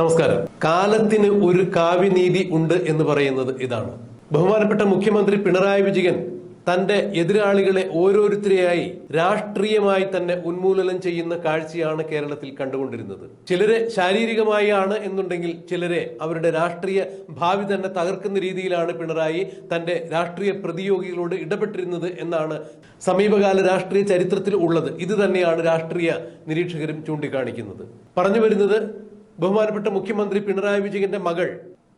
നമസ്കാരം. കാലത്തിന് ഒരു കാവ്യനീതി ഉണ്ട് എന്ന് പറയുന്നത് ഇതാണ്. ബഹുമാനപ്പെട്ട മുഖ്യമന്ത്രി പിണറായി വിജയൻ തന്റെ എതിരാളികളെ ഓരോരുത്തരെയായി രാഷ്ട്രീയമായി തന്നെ ഉന്മൂലനം ചെയ്യുന്ന കാഴ്ചയാണ് കേരളത്തിൽ കണ്ടുകൊണ്ടിരുന്നത്. ചിലരെ ശാരീരികമായി ആണ് എന്നുണ്ടെങ്കിൽ ചിലരെ അവരുടെ രാഷ്ട്രീയ ഭാവി തന്നെ തകർക്കുന്ന രീതിയിലാണ് പിണറായി തന്റെ രാഷ്ട്രീയ പ്രതിയോഗികളോട് ഇടപെട്ടിരുന്നത് എന്നാണ് സമീപകാല രാഷ്ട്രീയ ചരിത്രത്തിൽ ഉള്ളത്. ഇത് തന്നെയാണ് രാഷ്ട്രീയ നിരീക്ഷകരും ചൂണ്ടിക്കാണിക്കുന്നത്. പറഞ്ഞു വരുന്നത് ബഹുമാനപ്പെട്ട മുഖ്യമന്ത്രി പിണറായി വിജയന്റെ മകൾ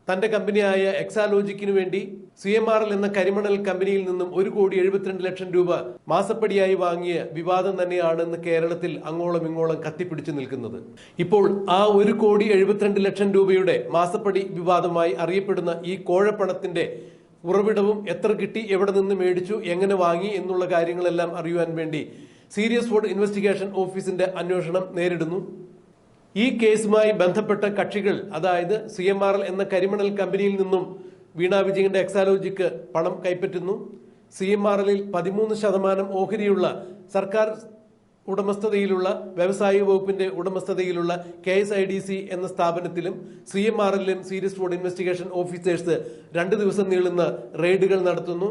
തന്റെ കമ്പനിയായ എക്സാലോജിക്കിനു വേണ്ടി സി എം ആർ എൽ എന്ന കരിമണൽ കമ്പനിയിൽ നിന്നും ഒരു കോടി എഴുപത്തിരണ്ട് ലക്ഷം രൂപ മാസപ്പടിയായി വാങ്ങിയ വിവാദം തന്നെയാണെന്ന് കേരളത്തിൽ അങ്ങോളം ഇങ്ങോളം കത്തിപ്പിടിച്ചു നിൽക്കുന്നത്. ഇപ്പോൾ ആ ഒരു കോടി എഴുപത്തിരണ്ട് ലക്ഷം രൂപയുടെ മാസപ്പടി വിവാദമായി അറിയപ്പെടുന്ന ഈ കോഴപ്പണത്തിന്റെ ഉറവിടവും എത്ര കിട്ടി എവിടെ നിന്ന് മേടിച്ചു എങ്ങനെ വാങ്ങി എന്നുള്ള കാര്യങ്ങളെല്ലാം അറിയുവാൻ വേണ്ടി സീരിയസ് ഫുഡ് ഇൻവെസ്റ്റിഗേഷൻ ഓഫീസിന്റെ അന്വേഷണം നേരിടുന്നു. ഈ കേസുമായി ബന്ധപ്പെട്ട കക്ഷികൾ അതായത് സി എം ആർ എൽ എന്ന കരിമണൽ കമ്പനിയിൽ നിന്നും വീണ വിജയന്റെ എക്സാലോജിക്ക് പണം കൈപ്പറ്റുന്നു. സി എം ആർ എല്ലിൽ പതിമൂന്ന് ശതമാനം ഓഹരിയുള്ള സർക്കാർ ഉടമസ്ഥതയിലുള്ള വ്യവസായ വകുപ്പിന്റെ ഉടമസ്ഥതയിലുള്ള K S I D C എന്ന സ്ഥാപനത്തിലും സി എം ആർ എല്ലിലും സീരിയസ് ഫോഡ് ഇൻവെസ്റ്റിഗേഷൻ ഓഫീസേഴ്സ് രണ്ട് ദിവസം നീളുന്ന റെയ്ഡുകൾ നടത്തുന്നു.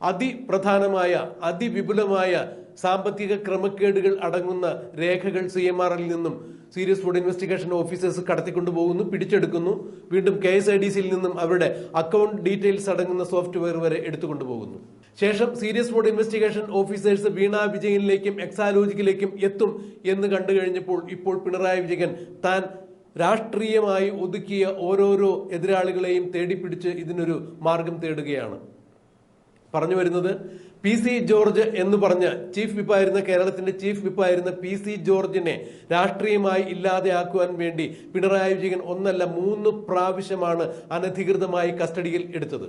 അതിപ്രധാനമായ അതിവിപുലമായ സാമ്പത്തിക ക്രമക്കേടുകൾ അടങ്ങുന്ന രേഖകൾ സി എം ആർ നിന്നും സീരിയസ് ഫുഡ് ഇൻവെസ്റ്റിഗേഷൻ ഓഫീസേഴ്സ് കടത്തിക്കൊണ്ടുപോകുന്നു പിടിച്ചെടുക്കുന്നു. വീണ്ടും കെ എസ് ഐ ഡി സിയിൽ നിന്നും അവരുടെ അക്കൗണ്ട് ഡീറ്റെയിൽസ് അടങ്ങുന്ന സോഫ്റ്റ്വെയർ വരെ എടുത്തുകൊണ്ടുപോകുന്നു. ശേഷം serious fraud investigation officers Veena വിജയനിലേക്കും എക്സാലോജിക്കിലേക്കും എത്തും എന്ന് കണ്ടു കഴിഞ്ഞപ്പോൾ ഇപ്പോൾ പിണറായി വിജയൻ താൻ രാഷ്ട്രീയമായി ഒതുക്കിയ ഓരോരോ എതിരാളികളെയും തേടിപ്പിടിച്ച് ഇതിനൊരു മാർഗം തേടുകയാണ്. പറഞ്ഞു വരുന്നത് പി സി ജോർജ് എന്ന് പറഞ്ഞ് ചീഫ് വിപ്പായിരുന്ന കേരളത്തിന്റെ ചീഫ് വിപ്പായിരുന്ന പി സി ജോർജിനെ രാഷ്ട്രീയമായി ഇല്ലാതെയാക്കുവാൻ വേണ്ടി പിണറായി വിജയൻ ഒന്നല്ല മൂന്ന് പ്രാവശ്യമാണ് അനധികൃതമായി കസ്റ്റഡിയിൽ എടുത്തത്.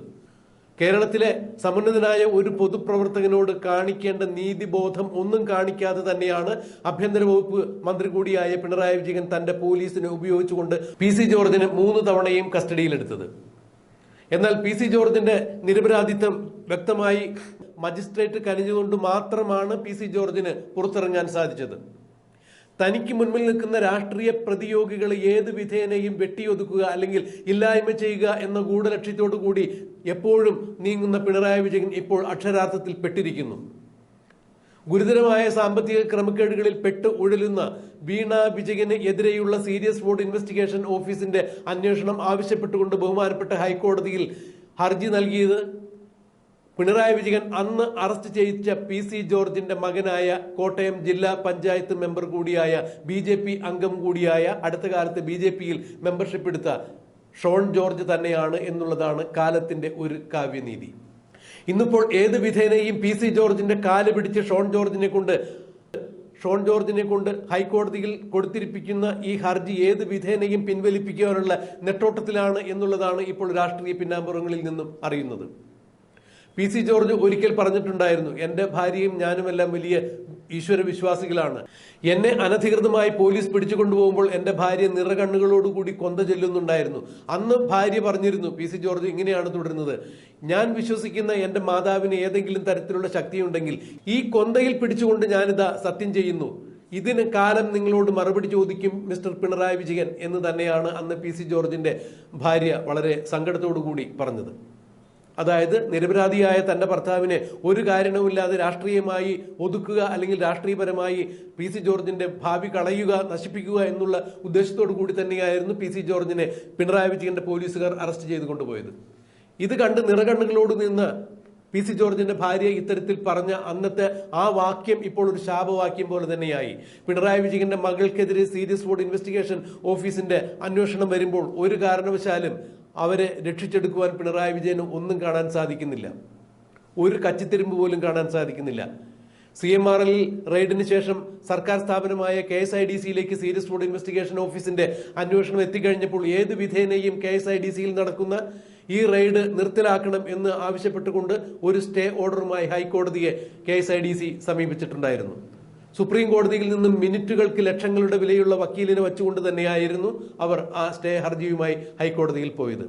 കേരളത്തിലെ സമുന്നതനായ ഒരു പൊതുപ്രവർത്തകനോട് കാണിക്കേണ്ട നീതിബോധം ഒന്നും കാണിക്കാതെ തന്നെയാണ് ആഭ്യന്തര വകുപ്പ് മന്ത്രി കൂടിയായ പിണറായി വിജയൻ തന്റെ പോലീസിനെ ഉപയോഗിച്ചുകൊണ്ട് പി സി ജോർജിനെ മൂന്ന് തവണയും കസ്റ്റഡിയിലെടുത്തത്. എന്നാൽ പി സി ജോർജിന്റെ നിരപരാധിത്വം വ്യക്തമായി മജിസ്ട്രേറ്റ് കനിഞ്ഞുകൊണ്ട് മാത്രമാണ് പി സി ജോർജിന് പുറത്തിറങ്ങാൻ സാധിച്ചത്. തനിക്ക് മുൻപിൽ നിൽക്കുന്ന രാഷ്ട്രീയ പ്രതിയോഗികളെ ഏത് വിധേനയും വെട്ടിയൊതുക്കുക അല്ലെങ്കിൽ ഇല്ലായ്മ ചെയ്യുക എന്ന ഗൂഢലക്ഷ്യത്തോടു കൂടി എപ്പോഴും നീങ്ങുന്ന പിണറായി വിജയൻ ഇപ്പോൾ അക്ഷരാർത്ഥത്തിൽ പെട്ടിരിക്കുന്നു. ഗുരുതരമായ സാമ്പത്തിക ക്രമക്കേടുകളിൽ പെട്ട് ഉഴലുന്ന വീണ വിജയന് എതിരെയുള്ള സീരിയസ് ബോർഡ് ഇൻവെസ്റ്റിഗേഷൻ ഓഫീസിന്റെ അന്വേഷണം ആവശ്യപ്പെട്ടുകൊണ്ട് ബഹുമാനപ്പെട്ട ഹൈക്കോടതിയിൽ ഹർജി നൽകിയത് പിണറായി വിജയൻ അന്ന് അറസ്റ്റ് ചെയ്യിച്ച പി സി ജോർജിന്റെ മകനായ കോട്ടയം ജില്ലാ പഞ്ചായത്ത് മെമ്പർ കൂടിയായ ബി ജെ പി അംഗം കൂടിയായ അടുത്ത കാലത്ത് ബി ജെ പിയിൽ മെമ്പർഷിപ്പ് എടുത്ത ഷോൺ ജോർജ് തന്നെയാണ് എന്നുള്ളതാണ് കാലത്തിന്റെ ഒരു കാവ്യനീതി. ഇന്നിപ്പോൾ ഏത് വിധേനയും പി സി ജോർജിന്റെ കാൽ പിടിച്ച് ഷോൺ ജോർജിനെ കൊണ്ട് ഷോൺ ജോർജിനെ കൊണ്ട് ഹൈക്കോടതിയിൽ കൊടുത്തിരിപ്പിക്കുന്ന ഈ ഹർജി ഏത് വിധേനയും പിൻവലിപ്പിക്കാനുള്ള നെട്ടോട്ടത്തിലാണ് എന്നുള്ളതാണ് ഇപ്പോൾ രാഷ്ട്രീയ പിന്നാമ്പുറങ്ങളിൽ നിന്നും അറിയുന്നത്. പി സി ജോർജ് ഒരിക്കൽ പറഞ്ഞിട്ടുണ്ടായിരുന്നു എന്റെ ഭാര്യയും ഞാനുമെല്ലാം വലിയ ഈശ്വര വിശ്വാസികളാണ് എന്നെ അനധികൃതമായി പോലീസ് പിടിച്ചു കൊണ്ടുപോകുമ്പോൾ എന്റെ ഭാര്യ നിറകണ്ണുകളോടുകൂടി കൊന്ത ചെല്ലുന്നുണ്ടായിരുന്നു. അന്ന് ഭാര്യ പറഞ്ഞിരുന്നു പി സി ജോർജ് ഇങ്ങനെയാണ് തുടരുന്നത്. ഞാൻ വിശ്വസിക്കുന്ന എന്റെ മാതാവിന് ഏതെങ്കിലും തരത്തിലുള്ള ശക്തിയുണ്ടെങ്കിൽ ഈ കൊന്തയിൽ പിടിച്ചുകൊണ്ട് ഞാനിതാ സത്യം ചെയ്യുന്നു. ഇതിന് കാലം നിങ്ങളോട് മറുപടി ചോദിക്കും മിസ്റ്റർ പിണറായി വിജയൻ എന്ന് തന്നെയാണ് അന്ന് പി സി ജോർജിന്റെ ഭാര്യ വളരെ സങ്കടത്തോടു കൂടി പറഞ്ഞത്. അതായത് നിരപരാധിയായ തന്റെ ഭർത്താവിനെ ഒരു കാരണവുമില്ലാതെ രാഷ്ട്രീയമായി ഒതുക്കുക അല്ലെങ്കിൽ രാഷ്ട്രീയപരമായി പി സി ജോർജിന്റെ ഭാവി കളയുക നശിപ്പിക്കുക എന്നുള്ള ഉദ്ദേശത്തോടു കൂടി തന്നെയായിരുന്നു പി സി ജോർജിനെ പിണറായി വിജയന്റെ പോലീസുകാർ അറസ്റ്റ് ചെയ്ത് കൊണ്ടുപോയത്. ഇത് കണ്ട് നിറകണ്ണുകളോട് നിന്ന് പി സി ജോർജിന്റെ ഭാര്യ ഇത്തരത്തിൽ പറഞ്ഞ അന്നത്തെ ആ വാക്യം ഇപ്പോൾ ഒരു ശാപവാക്യം പോലെ തന്നെയായി. പിണറായി വിജയന്റെ മകൾക്കെതിരെ സീരിയസ് ബോർഡ് ഇൻവെസ്റ്റിഗേഷൻ ഓഫീസിന്റെ അന്വേഷണം വരുമ്പോൾ ഒരു കാരണവശാലും അവരെ രക്ഷിച്ചെടുക്കുവാൻ പിണറായി വിജയന് ഒന്നും കാണാൻ സാധിക്കുന്നില്ല. ഒരു കച്ചിത്തിരുമ്പ് പോലും കാണാൻ സാധിക്കുന്നില്ല. സി എം ആർ എൽ റെയ്ഡിന് ശേഷം സർക്കാർ സ്ഥാപനമായ കെ എസ് ഐ ഡി സിയിലേക്ക് സീരിയസ് ഫുഡ് ഇൻവെസ്റ്റിഗേഷൻ ഓഫീസിന്റെ അന്വേഷണം എത്തിക്കഴിഞ്ഞപ്പോൾ ഏത് വിധേനയും കെ എസ് ഐ ഡി സിയിൽ നടക്കുന്ന ഈ റെയ്ഡ് നിർത്തലാക്കണം എന്ന് ആവശ്യപ്പെട്ടുകൊണ്ട് ഒരു സ്റ്റേ ഓർഡറുമായി ഹൈക്കോടതിയെ K S I D C സമീപിച്ചിട്ടുണ്ടായിരുന്നു. Supreme കോടതിയിൽ നിന്നും മിനിറ്റുകൾക്ക് ലക്ഷങ്ങളുടെ വിലയുള്ള വക്കീലിനെ വച്ചുകൊണ്ട് തന്നെയായിരുന്നു അവർ ആ സ്റ്റേ ഹർജിയുമായി ഹൈക്കോടതിയിൽ പോയത്.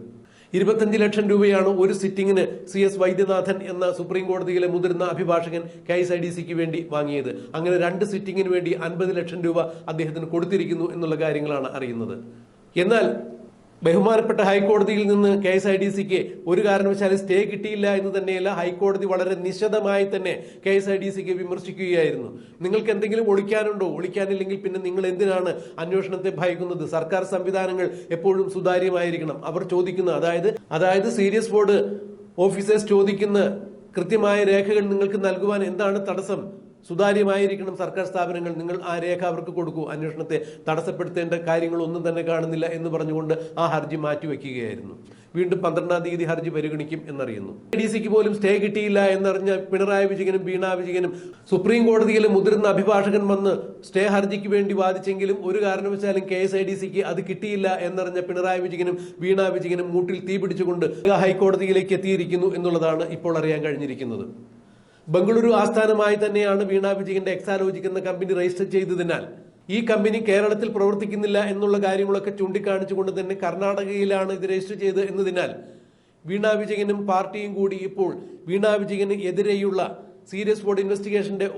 ഇരുപത്തഞ്ച് ലക്ഷം രൂപയാണ് ഒരു സിറ്റിംഗിന് സി എസ് വൈദ്യനാഥൻ എന്ന സുപ്രീം കോടതിയിലെ മുതിർന്ന അഭിഭാഷകൻ കെ എസ് ഐ ഡി സിക്ക് വേണ്ടി വാങ്ങിയത്. അങ്ങനെ രണ്ട് സിറ്റിംഗിന് വേണ്ടി അൻപത് ലക്ഷം രൂപ അദ്ദേഹത്തിന് കൊടുത്തിരിക്കുന്നു എന്നുള്ള കാര്യങ്ങളാണ് അറിയുന്നത്. എന്നാൽ ബഹുമാനപ്പെട്ട ഹൈക്കോടതിയിൽ നിന്ന് കെ എസ് ഐ ഡി സിക്ക് ഒരു കാരണവശാലും സ്റ്റേ കിട്ടിയില്ല എന്ന് തന്നെയല്ല ഹൈക്കോടതി വളരെ നിശദമായി തന്നെ കെ എസ് ഐ ഡി സിക്ക് വിമർശിക്കുകയായിരുന്നു. നിങ്ങൾക്ക് എന്തെങ്കിലും ഒളിക്കാനുണ്ടോ? ഒളിക്കാനില്ലെങ്കിൽ പിന്നെ നിങ്ങൾ എന്തിനാണ് അന്വേഷണത്തെ ഭയക്കുന്നത്? സർക്കാർ സംവിധാനങ്ങൾ എപ്പോഴും സുതാര്യമായിരിക്കണം. അവർ ചോദിക്കുന്ന അതായത് അതായത് സീരിയസ് ബോർഡ് ഓഫീസേഴ്സ് ചോദിക്കുന്ന കൃത്യമായ രേഖകൾ നിങ്ങൾക്ക് നൽകുവാൻ എന്താണ് തടസ്സം? സുതാര്യമായിരിക്കണം സർക്കാർ സ്ഥാപനങ്ങൾ. നിങ്ങൾ ആ രേഖ അവർക്ക് കൊടുക്കൂ. അന്വേഷണത്തെ തടസ്സപ്പെടുത്തേണ്ട കാര്യങ്ങളൊന്നും തന്നെ കാണുന്നില്ല എന്ന് പറഞ്ഞുകൊണ്ട് ആ ഹർജി മാറ്റിവെക്കുകയായിരുന്നു. വീണ്ടും പന്ത്രണ്ടാം തീയതി ഹർജി പരിഗണിക്കും എന്നറിയുന്നു. ഡി സിക്ക് പോലും സ്റ്റേ കിട്ടിയില്ല എന്നറിഞ്ഞ പിണറായി വിജയനും വീണ വിജയനും സുപ്രീം കോടതിയിലെ മുതിർന്ന അഭിഭാഷകൻ വന്ന് സ്റ്റേ ഹർജിക്ക് വേണ്ടി വാദിച്ചെങ്കിലും ഒരു കാരണവശാലും കെ എസ് ഐ ഡി സിക്ക് അത് കിട്ടിയില്ല എന്നറിഞ്ഞ പിണറായി വിജയനും വീണ വിജയനും മൂട്ടിൽ തീ പിടിച്ചുകൊണ്ട് ഹൈക്കോടതിയിലേക്ക് എത്തിയിരിക്കുന്നു എന്നുള്ളതാണ് ഇപ്പോൾ അറിയാൻ കഴിഞ്ഞിരിക്കുന്നത്. ബംഗളൂരു ആസ്ഥാനമായി തന്നെയാണ് വീണ വിജയന്റെ എക്സാലോജിക് എന്ന കമ്പനി രജിസ്റ്റർ ചെയ്തതിനാൽ ഈ കമ്പനി കേരളത്തിൽ പ്രവർത്തിക്കുന്നില്ല എന്നുള്ള കാര്യങ്ങളൊക്കെ ചൂണ്ടിക്കാണിച്ചുകൊണ്ട് തന്നെ കർണാടകയിലാണ് ഇത് രജിസ്റ്റർ ചെയ്തത് എന്നതിനാൽ വീണ വിജയനും പാർട്ടിയും കൂടി ഇപ്പോൾ വീണ വിജയന് എതിരെയുള്ള സീരിയസ് ബോർഡ് ഇൻവെസ്റ്റിഗേഷന്റെ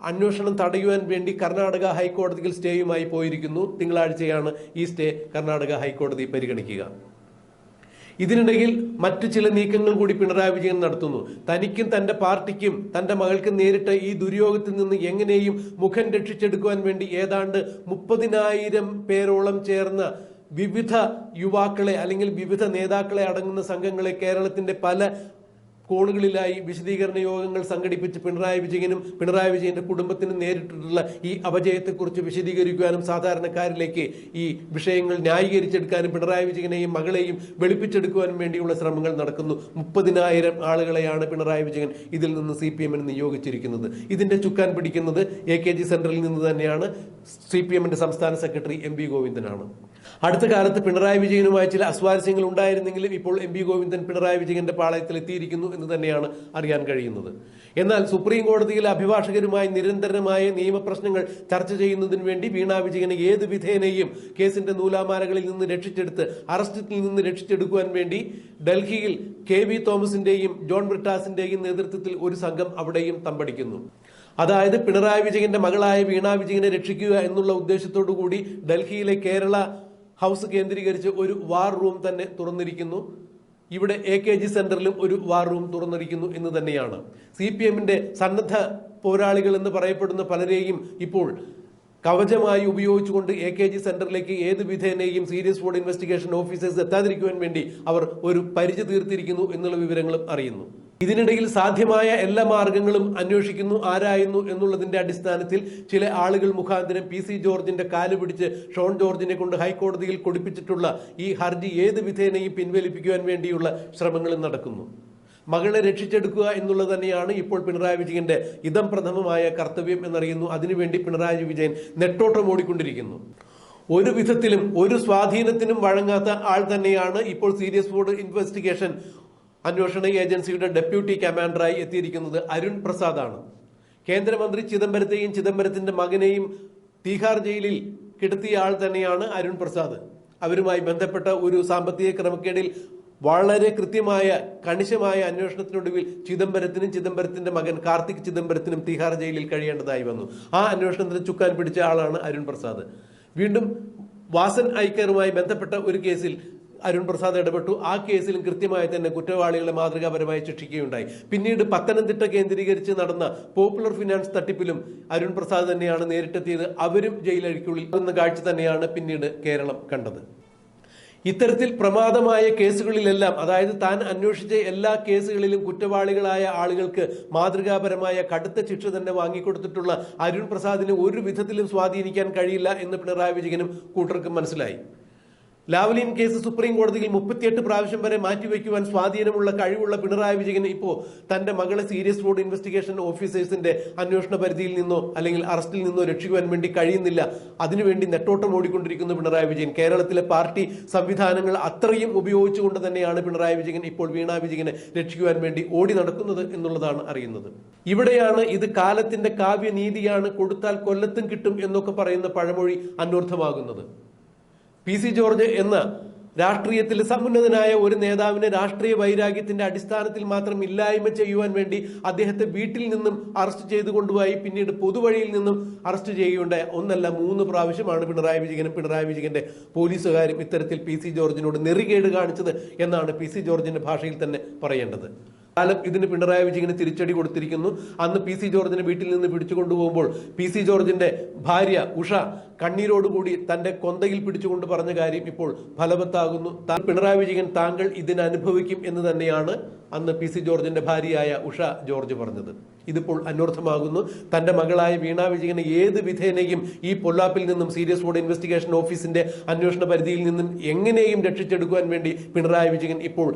അന്വേഷണം തടയുവാൻ വേണ്ടി കർണാടക ഹൈക്കോടതിയിൽ സ്റ്റേയുമായി പോയിരിക്കുന്നു. തിങ്കളാഴ്ചയാണ് ഈ സ്റ്റേ കർണാടക ഹൈക്കോടതി പരിഗണിക്കുക. ഇതിനിടയിൽ മറ്റു ചില നീക്കങ്ങൾ കൂടി പിണറായി വിജയൻ നടത്തുന്നു. തനിക്കും തന്റെ പാർട്ടിക്കും തന്റെ മകൾക്കും നേരിട്ട ഈ ദുര്യോഗത്തിൽ നിന്ന് എങ്ങനെയും മുഖം രക്ഷിച്ചെടുക്കുവാൻ വേണ്ടി ഏതാണ്ട് മുപ്പതിനായിരം പേരോളം ചേർന്ന വിവിധ യുവാക്കളെ അല്ലെങ്കിൽ വിവിധ നേതാക്കളെ അടങ്ങുന്ന സംഘങ്ങളെ കേരളത്തിന്റെ പല കോണുകളിലായി വിശദീകരണ യോഗങ്ങൾ സംഘടിപ്പിച്ച് പിണറായി വിജയനും പിണറായി വിജയന്റെ കുടുംബത്തിനും നേരിട്ടിട്ടുള്ള ഈ അപജയത്തെക്കുറിച്ച് വിശദീകരിക്കുവാനും സാധാരണക്കാരിലേക്ക് ഈ വിഷയങ്ങൾ ന്യായീകരിച്ചെടുക്കാനും പിണറായി വിജയനെയും മകളെയും വെളുപ്പിച്ചെടുക്കുവാനും വേണ്ടിയുള്ള ശ്രമങ്ങൾ നടക്കുന്നു. മുപ്പതിനായിരം ആളുകളെയാണ് പിണറായി വിജയൻ ഇതിൽ നിന്ന് സി പി എമ്മിന് നിയോഗിച്ചിരിക്കുന്നത്. ഇതിന്റെ ചുക്കാൻ പിടിക്കുന്നത് എ കെ ജി സെന്ററിൽ നിന്ന് തന്നെയാണ്. സി പി എമ്മിന്റെ സംസ്ഥാന സെക്രട്ടറി എം വി ഗോവിന്ദനാണ്. അടുത്ത കാലത്ത് പിണറായി വിജയനുമായി ചില അസ്വാരസ്യങ്ങൾ ഉണ്ടായിരുന്നെങ്കിലും ഇപ്പോൾ എം പി ഗോവിന്ദൻ പിണറായി വിജയന്റെ പാളയത്തിൽ എത്തിയിരിക്കുന്നു എന്ന് തന്നെയാണ് അറിയാൻ കഴിയുന്നത്. എന്നാൽ സുപ്രീം കോടതിയിലെ അഭിഭാഷകരുമായി നിരന്തരമായ നിയമപ്രശ്നങ്ങൾ ചർച്ച ചെയ്യുന്നതിന് വേണ്ടി വീണ വിജയനെ ഏത് വിധേനയും കേസിന്റെ നൂലാമാലകളിൽ നിന്ന് രക്ഷിച്ചെടുത്ത് അറസ്റ്റിൽ നിന്ന് രക്ഷിച്ചെടുക്കുവാൻ വേണ്ടി ഡൽഹിയിൽ കെ വി തോമസിന്റെയും ജോൺ ബ്രിട്ടാസിന്റെയും നേതൃത്വത്തിൽ ഒരു സംഘം അവിടെയും തമ്പടിക്കുന്നു. അതായത് പിണറായി വിജയന്റെ മകളായ വീണ വിജയനെ രക്ഷിക്കുക എന്നുള്ള ഉദ്ദേശത്തോടു കൂടി ഡൽഹിയിലെ കേരള ഹൗസ് കേന്ദ്രീകരിച്ച് ഒരു വാർ റൂം തന്നെ തുറന്നിരിക്കുന്നു. ഇവിടെ എ കെ ജി സെന്ററിലും ഒരു വാർ റൂം തുറന്നിരിക്കുന്നു എന്ന് തന്നെയാണ്. സി പി എമ്മിന്റെ സന്നദ്ധ പോരാളികൾ എന്ന് പറയപ്പെടുന്ന പലരെയും ഇപ്പോൾ കവചമായി ഉപയോഗിച്ചുകൊണ്ട് എ കെ ജി സെന്ററിലേക്ക് ഏത് വിധേനയും സീരിയസ് ഫോഡ് ഇൻവെസ്റ്റിഗേഷൻ ഓഫീസേഴ്സ് എത്താതിരിക്കുവാൻ വേണ്ടി അവർ ഒരു പരിചയ തീർത്തിരിക്കുന്നു എന്നുള്ള വിവരങ്ങളും അറിയുന്നു. ഇതിനിടയിൽ സാധ്യമായ എല്ലാ മാർഗങ്ങളും അന്വേഷിക്കുന്നു ആരായുന്നു എന്നുള്ളതിന്റെ അടിസ്ഥാനത്തിൽ ചില ആളുകൾ മുഖാന്തരം പി സി ജോർജിന്റെ കാൽ പിടിച്ച് ഷോൺ ജോർജിനെ കൊണ്ട് ഹൈക്കോടതിയിൽ കൊടുപ്പിച്ചിട്ടുള്ള ഈ ഹർജി ഏത് വിധേനയും പിൻവലിപ്പിക്കുവാൻ വേണ്ടിയുള്ള ശ്രമങ്ങളും നടക്കുന്നു. മകളെ രക്ഷിച്ചെടുക്കുക എന്നുള്ളത് തന്നെയാണ് ഇപ്പോൾ പിണറായി വിജയന്റെ ഇതം പ്രഥമമായ കർത്തവ്യം എന്നറിയുന്നു. അതിനുവേണ്ടി പിണറായി വിജയൻ നെട്ടോട്ടം ഓടിക്കൊണ്ടിരിക്കുന്നു. ഒരു വിധത്തിലും ഒരു സ്വാധീനത്തിനും വഴങ്ങാത്ത ആൾ തന്നെയാണ് ഇപ്പോൾ സീരിയസ് ബോർഡ് ഇൻവെസ്റ്റിഗേഷൻ അന്വേഷണ ഏജൻസിയുടെ ഡെപ്യൂട്ടി കമാൻഡറായി എത്തിയിരിക്കുന്നത് അരുൺ പ്രസാദാണ്. കേന്ദ്രമന്ത്രി ചിദംബരത്തെയും ചിദംബരത്തിന്റെ മകനെയും തീഹാർ ജയിലിൽ കിടത്തിയ ആൾ തന്നെയാണ് അരുൺ പ്രസാദ്. അവരുമായി ബന്ധപ്പെട്ട ഒരു സാമ്പത്തിക ക്രമക്കേടിൽ വളരെ കൃത്യമായ കണിശമായ അന്വേഷണത്തിനൊടുവിൽ ചിദംബരത്തിനും ചിദംബരത്തിന്റെ മകൻ കാർത്തിക് ചിദംബരത്തിനും തീഹാർ ജയിലിൽ കഴിയേണ്ടതായി വന്നു. ആ അന്വേഷണത്തിന് ചുക്കാൻ പിടിച്ച ആളാണ് അരുൺ പ്രസാദ്. വീണ്ടും വാസൻ ഐക്കറുമായി ബന്ധപ്പെട്ട ഒരു കേസിൽ അരുൺ പ്രസാദ് ഇടപെട്ടു. ആ കേസിലും കൃത്യമായി തന്നെ കുറ്റവാളികളെ മാതൃകാപരമായി ശിക്ഷിക്കുകയുണ്ടായി. പിന്നീട് പത്തനംതിട്ട കേന്ദ്രീകരിച്ച് നടന്ന പോപ്പുലർ ഫിനാൻസ് തട്ടിപ്പിലും അരുൺ പ്രസാദ് തന്നെയാണ് നേരിട്ടെത്തിയത്. അവരും ജയിലഴിക്കുള്ളിൽ എന്ന കാഴ്ച തന്നെയാണ് പിന്നീട് കേരളം കണ്ടത്. ഇത്തരത്തിൽ പ്രമാദമായ കേസുകളിലെല്ലാം അതായത് താൻ അന്വേഷിച്ച എല്ലാ കേസുകളിലും കുറ്റവാളികളായ ആളുകൾക്ക് മാതൃകാപരമായ കടുത്ത ശിക്ഷ തന്നെ വാങ്ങിക്കൊടുത്തിട്ടുള്ള അരുൺ പ്രസാദിന് ഒരു വിധത്തിലും സ്വാധീനിക്കാൻ കഴിയില്ല എന്ന് പിണറായി വിജയനും കൂട്ടർക്കും മനസ്സിലായി. ലാവ്ലിൻ കേസ് സുപ്രീം കോടതിയിൽ മുപ്പത്തിയെട്ട് പ്രാവശ്യം വരെ മാറ്റിവെക്കുവാൻ സ്വാധീനമുള്ള കഴിവുള്ള പിണറായി വിജയൻ ഇപ്പോൾ തന്റെ മകളെ സീരിയസ് റോഡ് ഇൻവെസ്റ്റിഗേഷൻ ഓഫീസേഴ്സിന്റെ അന്വേഷണ പരിധിയിൽ നിന്നോ അല്ലെങ്കിൽ അറസ്റ്റിൽ നിന്നോ രക്ഷിക്കുവാൻ വേണ്ടി കഴിയുന്നില്ല. അതിനുവേണ്ടി നെട്ടോട്ടം ഓടിക്കൊണ്ടിരിക്കുന്നു പിണറായി വിജയൻ. കേരളത്തിലെ പാർട്ടി സംവിധാനങ്ങൾ അത്രയും ഉപയോഗിച്ചുകൊണ്ട് തന്നെയാണ് പിണറായി വിജയൻ ഇപ്പോൾ വീണ വിജയനെ രക്ഷിക്കുവാൻ വേണ്ടി ഓടി നടക്കുന്നത് എന്നുള്ളതാണ് അറിയുന്നത്. ഇവിടെയാണ് ഇത് കാലത്തിന്റെ കാവ്യനീതിയാണ് കൊടുത്താൽ കൊല്ലത്തും കിട്ടും എന്നൊക്കെ പറയുന്ന പഴമൊഴി അന്വർത്ഥമാകുന്നത്. പി സി ജോർജ് എന്ന രാഷ്ട്രീയത്തിൽ സമുന്നതനായ ഒരു നേതാവിനെ രാഷ്ട്രീയ വൈരാഗ്യത്തിന്റെ അടിസ്ഥാനത്തിൽ മാത്രം ഇല്ലായ്മ ചെയ്യുവാൻ വേണ്ടി അദ്ദേഹത്തെ വീട്ടിൽ നിന്നും അറസ്റ്റ് ചെയ്തു കൊണ്ടുപോയി. പിന്നീട് പൊതുവഴിയിൽ നിന്നും അറസ്റ്റ് ചെയ്യുകയുണ്ടായ. ഒന്നല്ല മൂന്ന് പ്രാവശ്യമാണ് പിണറായി വിജയനും പിണറായി വിജയന്റെ പോലീസുകാരും ഇത്തരത്തിൽ പി സി ജോർജിനോട് നെറികേട് കാണിച്ചത് എന്നാണ് പി സി ജോർജിന്റെ ഭാഷയിൽ തന്നെ പറയേണ്ടത്. കാലം ഇതിന് പിണറായി വിജയന് തിരിച്ചടി കൊടുത്തിരിക്കുന്നു. അന്ന് പി സി ജോർജിനെ വീട്ടിൽ നിന്ന് പിടിച്ചു കൊണ്ടുപോകുമ്പോൾ പി സി ജോർജിന്റെ ഭാര്യ ഉഷ കണ്ണീരോടുകൂടി തന്റെ കൊന്തയിൽ പിടിച്ചുകൊണ്ട് പറഞ്ഞ കാര്യം ഇപ്പോൾ ഫലവത്താകുന്നു. പിണറായി വിജയൻ താങ്കൾ ഇതിന് അനുഭവിക്കും എന്ന് തന്നെയാണ് അന്ന് പി സി ജോർജിന്റെ ഭാര്യയായ ഉഷ ജോർജ് പറഞ്ഞത്. ഇതിപ്പോൾ അന്വർത്ഥമാകുന്നു. തന്റെ മകളായ വീണ വിജയനെ ഏത് വിധേനയും ഈ പൊല്ലാപ്പിൽ നിന്നും സീരിയസ് ബോർഡ് ഇൻവെസ്റ്റിഗേഷൻ ഓഫീസിന്റെ അന്വേഷണ പരിധിയിൽ നിന്നും എങ്ങനെയും രക്ഷിച്ചെടുക്കുവാൻ വേണ്ടി പിണറായി വിജയൻ ഇപ്പോൾ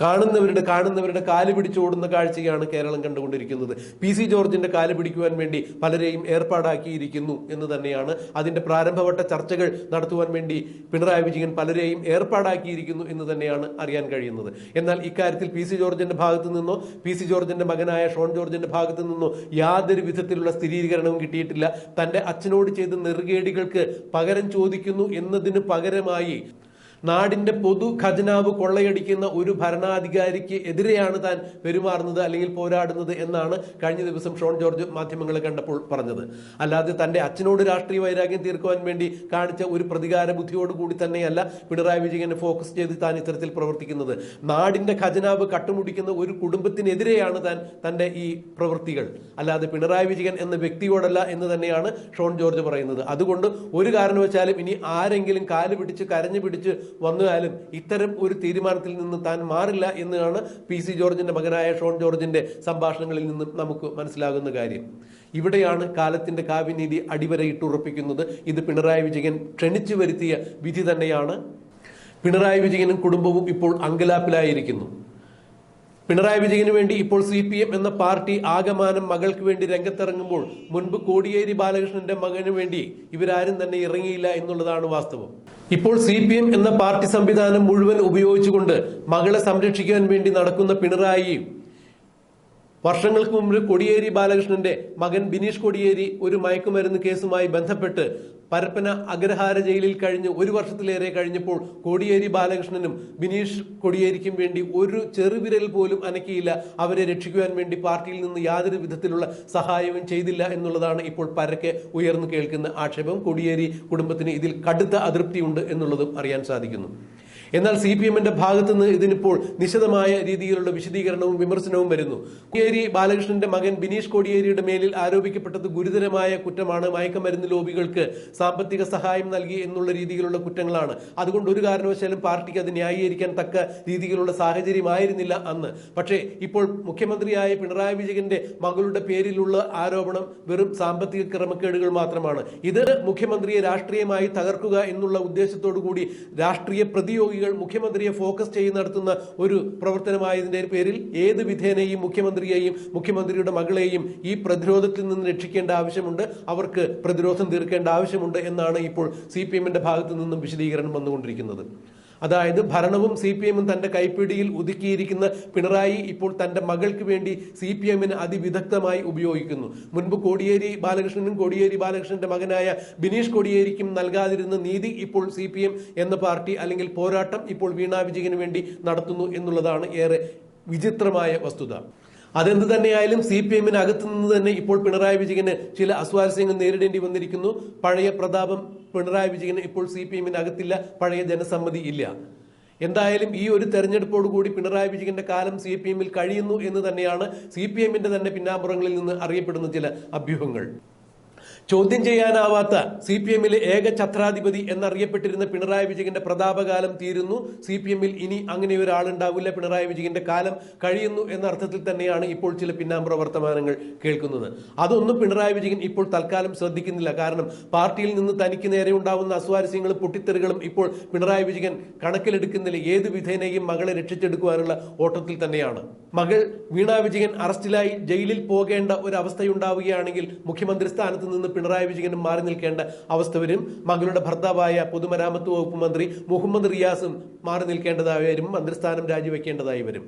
കാണുന്നവരുടെ കാണുന്നവരുടെ കാൽ പിടിച്ചോടുന്ന കാഴ്ചയാണ് കേരളം കണ്ടുകൊണ്ടിരിക്കുന്നത്. പി സി ജോർജിന്റെ കാൽ പിടിക്കുവാൻ വേണ്ടി പലരെയും ഏർപ്പാടാക്കിയിരിക്കുന്നു എന്ന് തന്നെയാണ് അതിന്റെ പ്രാരംഭവട്ട ചർച്ചകൾ നടത്തുവാൻ വേണ്ടി പിണറായി വിജയൻ പലരെയും ഏർപ്പാടാക്കിയിരിക്കുന്നു എന്ന് തന്നെയാണ് അറിയാൻ കഴിയുന്നത്. എന്നാൽ ഇക്കാര്യത്തിൽ പി സി ജോർജിന്റെ ഭാഗത്തു നിന്നോ പി സി ജോർജിന്റെ മകനായ ഷോൺ ജോർജിന്റെ ഭാഗത്തു നിന്നോ യാതൊരു വിധത്തിലുള്ള സ്ഥിരീകരണവും കിട്ടിയിട്ടില്ല. തന്റെ അച്ഛനോട് ചെയ്ത നെറുകേടികൾക്ക് പകരം ചോദിക്കുന്നു എന്നതിന് പകരമായി നാടിന്റെ പൊതു ഖജനാവ് കൊള്ളയടിക്കുന്ന ഒരു ഭരണാധികാരിക്ക് എതിരെയാണ് താൻ പെരുമാറുന്നത് അല്ലെങ്കിൽ പോരാടുന്നത് എന്നാണ് കഴിഞ്ഞ ദിവസം ഷോൺ ജോർജ് മാധ്യമങ്ങളെ കണ്ടപ്പോൾ പറഞ്ഞത്. അല്ലാതെ തന്റെ അച്ഛനോട് രാഷ്ട്രീയ വൈരാഗ്യം തീർക്കുവാൻ വേണ്ടി കാണിച്ച ഒരു പ്രതികാര ബുദ്ധിയോടുകൂടി തന്നെയല്ല പിണറായി വിജയനെ ഫോക്കസ് ചെയ്ത് താൻ ഇത്തരത്തിൽ പ്രവർത്തിക്കുന്നത്. നാടിന്റെ ഖജനാവ് കട്ടുമുടിക്കുന്ന ഒരു കുടുംബത്തിനെതിരെയാണ് താൻ തന്റെ ഈ പ്രവൃത്തികൾ. അല്ലാതെ പിണറായി വിജയൻ എന്ന വ്യക്തിയോടല്ല എന്ന് തന്നെയാണ് ഷോൺ ജോർജ് പറയുന്നത്. അതുകൊണ്ട് ഒരു കാരണവശാലും ഇനി ആരെങ്കിലും കാൽ പിടിച്ച് കരഞ്ഞു പിടിച്ച് വന്നാലും ഇത്തരം ഒരു തീരുമാനത്തിൽ നിന്ന് താൻ മാറില്ല എന്നാണ് പി സി ജോർജിന്റെ മകനായ ഷോൺ ജോർജിന്റെ സംഭാഷണങ്ങളിൽ നിന്നും നമുക്ക് മനസ്സിലാകുന്ന കാര്യം. ഇവിടെയാണ് കാലത്തിന്റെ കാവ്യനീതി അടിവരയിട്ടുറപ്പിക്കുന്നത്. ഇത് പിണറായി വിജയൻ ക്ഷണിച്ചു വരുത്തിയ വിധി തന്നെയാണ്. പിണറായി വിജയനും കുടുംബവും ഇപ്പോൾ അങ്കലാപ്പിലായിരിക്കുന്നു. പിണറായി വിജയന് വേണ്ടി ഇപ്പോൾ സി പി എം എന്ന പാർട്ടി ആകമാനം മകൾക്ക് വേണ്ടി രംഗത്തിറങ്ങുമ്പോൾ മുൻപ് കോടിയേരി ബാലകൃഷ്ണന്റെ മകന് വേണ്ടി ഇവരാരും തന്നെ ഇറങ്ങിയില്ല എന്നുള്ളതാണ് വാസ്തവം. ഇപ്പോൾ സി പി എം എന്ന പാർട്ടി സംവിധാനം മുഴുവൻ ഉപയോഗിച്ചുകൊണ്ട് മകളെ സംരക്ഷിക്കാൻ വേണ്ടി നടക്കുന്ന പിണറായി വർഷങ്ങൾക്ക് മുമ്പ് കൊടിയേരി ബാലകൃഷ്ണന്റെ മകൻ ബിനീഷ് കൊടിയേരി ഒരു മയക്കുമരുന്ന് കേസുമായി ബന്ധപ്പെട്ട് പരപ്പന അഗ്രഹാര ജയിലിൽ കഴിഞ്ഞ് ഒരു വർഷത്തിലേറെ കഴിഞ്ഞപ്പോൾ കോടിയേരി ബാലകൃഷ്ണനും ബിനീഷ് കൊടിയേരിക്കും വേണ്ടി ഒരു ചെറുവിരൽ പോലും അനക്കിയില്ല. അവരെ രക്ഷിക്കുവാൻ വേണ്ടി പാർട്ടിയിൽ നിന്ന് യാതൊരു വിധത്തിലുള്ള സഹായവും ചെയ്തില്ല എന്നുള്ളതാണ് ഇപ്പോൾ പരക്കെ ഉയർന്നു കേൾക്കുന്ന ആക്ഷേപം. കൊടിയേരി കുടുംബത്തിന് ഇതിൽ കടുത്ത അതൃപ്തിയുണ്ട് എന്നുള്ളതും അറിയാൻ സാധിക്കുന്നു. എന്നാൽ സി പി എമ്മിന്റെ ഭാഗത്തുനിന്ന് ഇതിനിപ്പോൾ നിശിതമായ രീതിയിലുള്ള വിശദീകരണവും വിമർശനവും വരുന്നു. കോടിയേരി ബാലകൃഷ്ണന്റെ മകൻ ബിനീഷ് കോടിയേരിയുടെ മേലിൽ ആരോപിക്കപ്പെട്ടത് ഗുരുതരമായ കുറ്റമാണ്. മയക്കമരുന്ന് ലോബികൾക്ക് സാമ്പത്തിക സഹായം നൽകി എന്നുള്ള രീതിയിലുള്ള കുറ്റങ്ങളാണ്. അതുകൊണ്ട് ഒരു കാരണവശാലും പാർട്ടിക്ക് അത് ന്യായീകരിക്കാൻ തക്ക രീതിയിലുള്ള സാഹചര്യമായിരുന്നില്ല അന്ന്. പക്ഷേ ഇപ്പോൾ മുഖ്യമന്ത്രിയായ പിണറായി വിജയന്റെ മകളുടെ പേരിലുള്ള ആരോപണം വെറും സാമ്പത്തിക ക്രമക്കേടുകൾ മാത്രമാണ്. ഇത് മുഖ്യമന്ത്രിയെ രാഷ്ട്രീയമായി തകർക്കുക എന്നുള്ള ഉദ്ദേശത്തോടു കൂടി രാഷ്ട്രീയ പ്രതിയോഗികൾ മുഖ്യമന്ത്രിയെ ഫോക്കസ് ചെയ്ത് നടത്തുന്ന ഒരു പ്രവർത്തനമായതിന്റെ പേരിൽ ഏത് വിധേനയും മുഖ്യമന്ത്രിയെയും മുഖ്യമന്ത്രിയുടെ മകളെയും ഈ പ്രതിരോധത്തിൽ നിന്ന് രക്ഷിക്കേണ്ട ആവശ്യമുണ്ട്. അവർക്ക് പ്രതിരോധം തീർക്കേണ്ട ആവശ്യമുണ്ട് എന്നാണ് ഇപ്പോൾ സി പി ഭാഗത്തു നിന്നും വിശദീകരണം വന്നുകൊണ്ടിരിക്കുന്നത്. അതായത് ഭരണവും സി പി എമ്മും തന്റെ കൈപ്പിടിയിൽ ഒതുക്കിയിരിക്കുന്ന പിണറായി ഇപ്പോൾ തന്റെ മകൾക്ക് വേണ്ടി സി പി എമ്മിന് അതിവിദഗ്ധമായി ഉപയോഗിക്കുന്നു. മുൻപ് കോടിയേരി ബാലകൃഷ്ണനും കോടിയേരി ബാലകൃഷ്ണന്റെ മകനായ ബിനീഷ് കോടിയേരിക്കും നൽകാതിരുന്ന നീതി ഇപ്പോൾ സി പി എം എന്ന പാർട്ടി അല്ലെങ്കിൽ പോരാട്ടം ഇപ്പോൾ വീണാ വിജയന് വേണ്ടി നടത്തുന്നു എന്നുള്ളതാണ് ഏറെ വിചിത്രമായ വസ്തുത. അതെന്ത് തന്നെയായാലും സി പി എമ്മിന് അകത്തുനിന്ന് തന്നെ ഇപ്പോൾ പിണറായി വിജയന് ചില അസ്വാരസ്യങ്ങൾ നേരിടേണ്ടി വന്നിരിക്കുന്നു. പഴയ പ്രതാപം പിണറായി വിജയന് ഇപ്പോൾ സി പി എമ്മിന് അകത്തില്ല. പഴയ ജനസമ്മതി ഇല്ല. എന്തായാലും ഈ ഒരു തെരഞ്ഞെടുപ്പോട് കൂടി പിണറായി വിജയന്റെ കാലം സി പി എമ്മിൽ കഴിയുന്നു എന്ന് തന്നെയാണ് സി പി എമ്മിന്റെ തന്നെ പിന്നാമ്പുറങ്ങളിൽ നിന്ന് അറിയപ്പെടുന്ന ചില അഭ്യൂഹങ്ങൾ. ചോദ്യം ചെയ്യാനാവാത്ത സി പി എമ്മിലെ ഏക ഛത്രാധിപതി എന്നറിയപ്പെട്ടിരുന്ന പിണറായി വിജയന്റെ പ്രതാപകാലം തീരുന്നു. സി പി എമ്മിൽ ഇനി അങ്ങനെ ഒരാളുണ്ടാവില്ല. പിണറായി വിജയന്റെ കാലം കഴിയുന്നു എന്ന അർത്ഥത്തിൽ തന്നെയാണ് ഇപ്പോൾ ചില പിന്നാമ്പുറ വർത്തമാനങ്ങൾ കേൾക്കുന്നത്. അതൊന്നും പിണറായി വിജയൻ ഇപ്പോൾ തൽക്കാലം ശ്രദ്ധിക്കുന്നില്ല. കാരണം പാർട്ടിയിൽ നിന്ന് തനിക്ക് നേരെ ഉണ്ടാവുന്ന അസ്വാരസ്യങ്ങളും പൊട്ടിത്തെറികളും ഇപ്പോൾ പിണറായി വിജയൻ കണക്കിലെടുക്കുന്നില്ല. ഏത് വിധേനയും മകളെ രക്ഷിച്ചെടുക്കുവാനുള്ള ഓട്ടത്തിൽ തന്നെയാണ്. മകൾ വീണ വിജയൻ അറസ്റ്റിലായി ജയിലിൽ പോകേണ്ട ഒരു അവസ്ഥയുണ്ടാവുകയാണെങ്കിൽ മുഖ്യമന്ത്രി സ്ഥാനത്ത് നിന്ന് പിണറായി വിജയനും മാറി നിൽക്കേണ്ട അവസ്ഥ വരും. മകളുടെ ഭർത്താവായ പൊതുമരാമത്ത് വകുപ്പ് മന്ത്രി മുഹമ്മദ് റിയാസും മാറി നിൽക്കേണ്ടതായി വരും മന്ത്രിസ്ഥാനം രാജിവെക്കേണ്ടതായി വരും.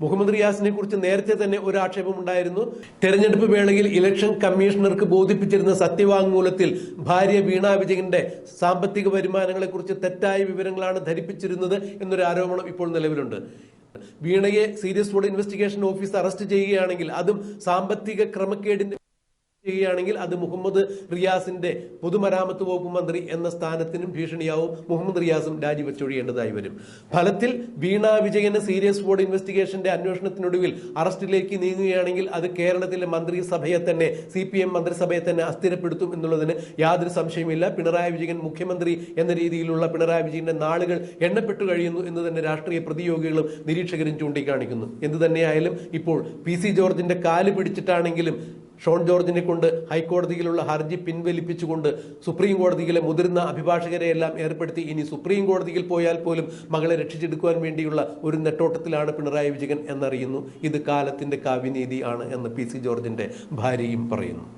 മുഹമ്മദ് റിയാസിനെ കുറിച്ച് നേരത്തെ തന്നെ ഒരു ആക്ഷേപം ഉണ്ടായിരുന്നു. തെരഞ്ഞെടുപ്പ് വേളയിൽ ഇലക്ഷൻ കമ്മീഷണർക്ക് ബോധിപ്പിച്ചിരുന്ന സത്യവാങ്മൂലത്തിൽ ഭാര്യ വീണ വിജയന്റെ സാമ്പത്തിക വരുമാനങ്ങളെക്കുറിച്ച് തെറ്റായ വിവരങ്ങളാണ് ധരിപ്പിച്ചിരുന്നത് എന്നൊരു ആരോപണം ഇപ്പോൾ നിലവിലുണ്ട്. വീണയെ serious fraud investigation office arrest ചെയ്യുകയാണെങ്കിൽ അതും സാമ്പത്തിക ക്രമക്കേടിന്റെ ചെയ്യുകയാണെങ്കിൽ അത് മുഹമ്മദ് റിയാസിന്റെ പൊതുമരാമത്ത് വകുപ്പ് മന്ത്രി എന്ന സ്ഥാനത്തിനും ഭീഷണിയാവും. മുഹമ്മദ് റിയാസും രാജിവെച്ചൊഴിയേണ്ടതായി വരും. ഫലത്തിൽ വീണ വിജയന് സീരിയസ് ബോർഡ് ഇൻവെസ്റ്റിഗേഷന്റെ അന്വേഷണത്തിനൊടുവിൽ അറസ്റ്റിലേക്ക് നീങ്ങുകയാണെങ്കിൽ അത് കേരളത്തിലെ മന്ത്രിസഭയെ തന്നെ സി പി എം മന്ത്രിസഭയെ തന്നെ അസ്ഥിരപ്പെടുത്തും എന്നുള്ളതിന് യാതൊരു സംശയമില്ല പിണറായി വിജയൻ മുഖ്യമന്ത്രി എന്ന രീതിയിലുള്ള പിണറായി വിജയന്റെ നാളുകൾ എണ്ണപ്പെട്ടു കഴിയുന്നു എന്ന് തന്നെ രാഷ്ട്രീയ പ്രതിയോഗികളും നിരീക്ഷകരും ചൂണ്ടിക്കാണിക്കുന്നു. എന്തു തന്നെയായാലും ഇപ്പോൾ പി സി ജോർജിന്റെ കാൽ പിടിച്ചിട്ടാണെങ്കിലും ഷോൺ ജോർജിനെ കൊണ്ട് ഹൈക്കോടതിയിലുള്ള ഹർജി പിൻവലിപ്പിച്ചുകൊണ്ട് സുപ്രീം കോടതിയിലെ മുതിർന്ന അഭിഭാഷകരെ എല്ലാം ഏർപ്പെടുത്തി. ഇനി സുപ്രീം കോടതിയിൽ പോയാൽ പോലും മകളെ രക്ഷിച്ചെടുക്കുവാൻ വേണ്ടിയുള്ള ഒരു നെട്ടോട്ടത്തിലാണ് പിണറായി വിജയൻ എന്നറിയുന്നു. ഇത് കാലത്തിന്റെ കാവ്യനീതി ആണ് എന്ന് പി സി ജോർജിന്റെ ഭാര്യയും പറയുന്നു.